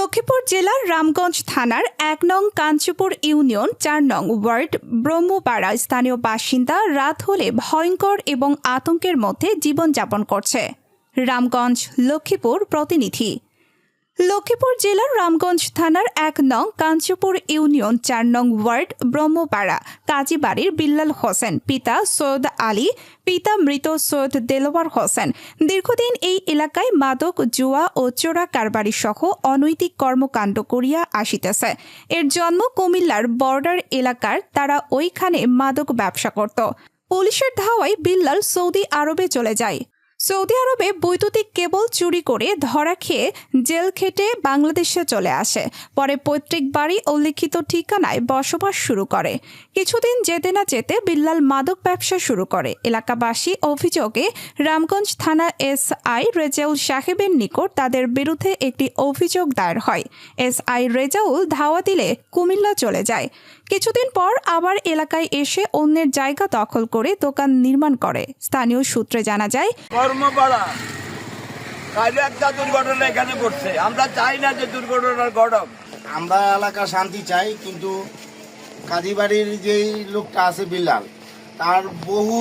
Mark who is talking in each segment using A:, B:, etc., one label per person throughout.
A: লক্ষ্মীপুর জেলার রামগঞ্জ থানার এক নং কাঞ্চপুর ইউনিয়ন, চার নং ওয়ার্ড, ব্রহ্মপাড়া স্থানীয় বাসিন্দা রাত হলে ভয়ঙ্কর এবং আতঙ্কের মধ্যে জীবনযাপন করছে। রামগঞ্জ, লক্ষ্মীপুর প্রতিনিধি লক্ষ্মীপুর জেলার রামগঞ্জ থানার এক নং কাঞ্চপুর ইউনিয়ন চার নং ওয়ার্ড ব্রহ্মপাড়া কাজীবাড়ির বিল্লাল হোসেন, পিতা সৈয়দ আলী, পিতা মৃত সৈয়দ দেলোয়ার হোসেন। দীর্ঘদিন এই এলাকায় মাদক, জুয়া ও চোরা কারবারি সহ অনৈতিক কর্মকাণ্ড করিয়া আসিতেছে। এর জন্ম কুমিল্লার বর্ডার এলাকার, তারা ওইখানে মাদক ব্যবসা করত। পুলিশের ধাওয়ায় বিল্লাল সৌদি আরবে চলে যায়। সৌদি আরবে বৈদ্যুতিক কেবল চুরি করে ধরা খেয়ে জেল খেটে বাংলাদেশে চলে আসে। পরে পৈতৃক বাড়ি উল্লিখিত ঠিকানায় বসবাস শুরু করে। কিছুদিন যেতে না যেতে বিল্লাল মাদক ব্যবসা শুরু করে। এলাকাবাসী অভিযোগে রামগঞ্জ থানা এস আই রেজাউল সাহেবের নিকট তাদের বিরুদ্ধে একটি অভিযোগ দায়ের হয়। এস আই রেজাউল ধাওয়া দিলে কুমিল্লা চলে যায়। কিছুদিন পর আবার এলাকায় এসে অন্যের জায়গা দখল করে দোকান নির্মাণ করে। স্থানীয় সূত্রে জানা যায়
B: একটা দুর্ঘটনা এখানে ঘটছে। আমরা চাই না যে দুর্ঘটনার ঘটক।
C: আমরা এলাকা শান্তি চাই কিন্তু কাজীবাড়ির যেই লোকটা আছে বিল্লাল তার বহু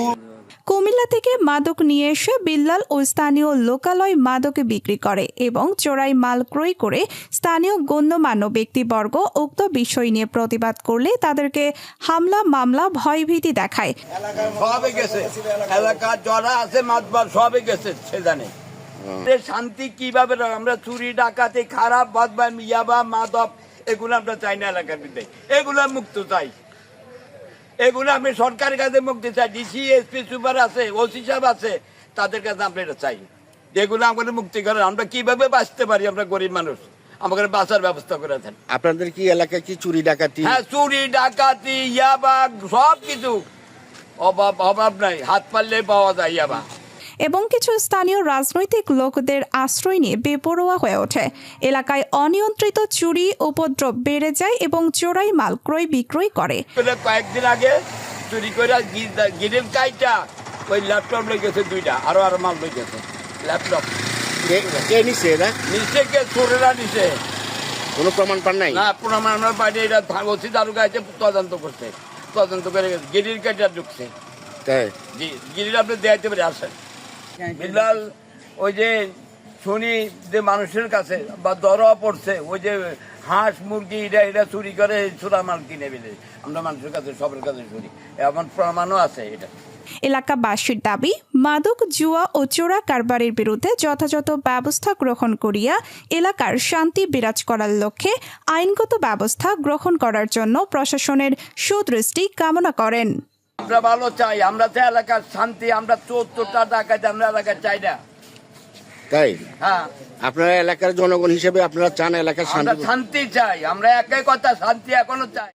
A: কুমিল্লা থেকে মাদক নিয়ে এসে বিল্লাল ও স্থানীয় লোকালয় মাদকে বিক্রি করে এবং চোরাই মাল ক্রয় করে স্থানীয় গণ্যমান্য ব্যক্তিবর্গ উক্ত বিষয় নিয়ে প্রতিবাদ করলে তাদেরকে হামলা, মামলা, ভয়ভীতি দেখায়।
B: সবে গেছে। এলাকা যারা আছে, মাতবার সবে গেছে, সে জানে। শান্তি কীভাবে আমরা চুরি, ডাকাতি, খারাপ বাদবা ইয়াবা, মাদক, এগুলো আমরা চাই না এলাকার মধ্যে এগুলো মুক্ত চাই। এগুলো আমি সরকারের কাছে মুক্তি চাই ডিসি এসপি সুপার আছে ওসি সাহেব আছে তাদের কাছে আমরা এটা চাই। এগুলো আমাদের মুক্তি করেন আমরা কীভাবে বাঁচতে পারি আমরা গরিব মানুষ? আমাদের বাঁচার ব্যবস্থা করে দেন।
C: আপনাদের কি এলাকায় কি চুরি ডাকাতি?
B: হ্যাঁ চুরি ডাকাতি ইয়াবা সব কিছু অভাব অভাব নাই হাত পারলে পাওয়া যায় ইয়াবা।
A: এবং কিছু স্থানীয় রাজনৈতিক লোকদের আশ্রয় নিয়ে বেপরোয়া হয়ে ওঠে। এলাকায় অনিয়ন্ত্রিত চুরি উপদ্রব বেড়ে যায় এবং চোরাই মাল ক্রয় বিক্রয় করে।
B: কয়েকদিন আগে চুরি করে গিরিল কাইটা ওই ল্যাপটপ লই গেছে দুইটা আরও আরও মাল লই গেছে। ল্যাপটপ
C: কে- কে নিছে এরা
B: নিচে কে? চোরেরা নিচে
C: কোনো প্রমাণ পান নাই?
B: না প্রমাণ আমার বাড়ি এটা ওসি দারুকা আছে তদন্ত করছে। তদন্ত করে গিরিল কাইটা ঢুকছে।
C: তাই?
B: জি গিরিল আপনি দেখাইতে পারে আসেন। বিলাল, ওই যে শুনি যে মানুষের কাছে, বা দরওয়া পড়ছে, ওই যে হাঁস মুরগি এটা এটা চুরি করে চোরা মাল কিনে ফেলে। আমরা মানুষের কাছে, সবার কাছে শুনি। এমন প্রমাণও আছে এটা।
A: এলাকাবাসীর দাবি, মাদক, জুয়া ও চোরা কারবারের বিরুদ্ধে যথাযথ ব্যবস্থা গ্রহণ করিয়া এলাকার শান্তি বিরাজ করার লক্ষ্যে আইনগত ব্যবস্থা গ্রহণ করার জন্য প্রশাসনের সুদৃষ্টি কামনা করেন।
B: আমরা ভালো চাই আমরা তো এলাকার শান্তি আমরা চোদ্দটা ডাকাতে আমরা এলাকার চাই না।
C: তাই?
B: হ্যাঁ।
C: আপনারা এলাকার জনগণ হিসেবে আপনারা চান এলাকার শান্তি
B: শান্তি চাই আমরা একই কথা শান্তি এখনও চাই।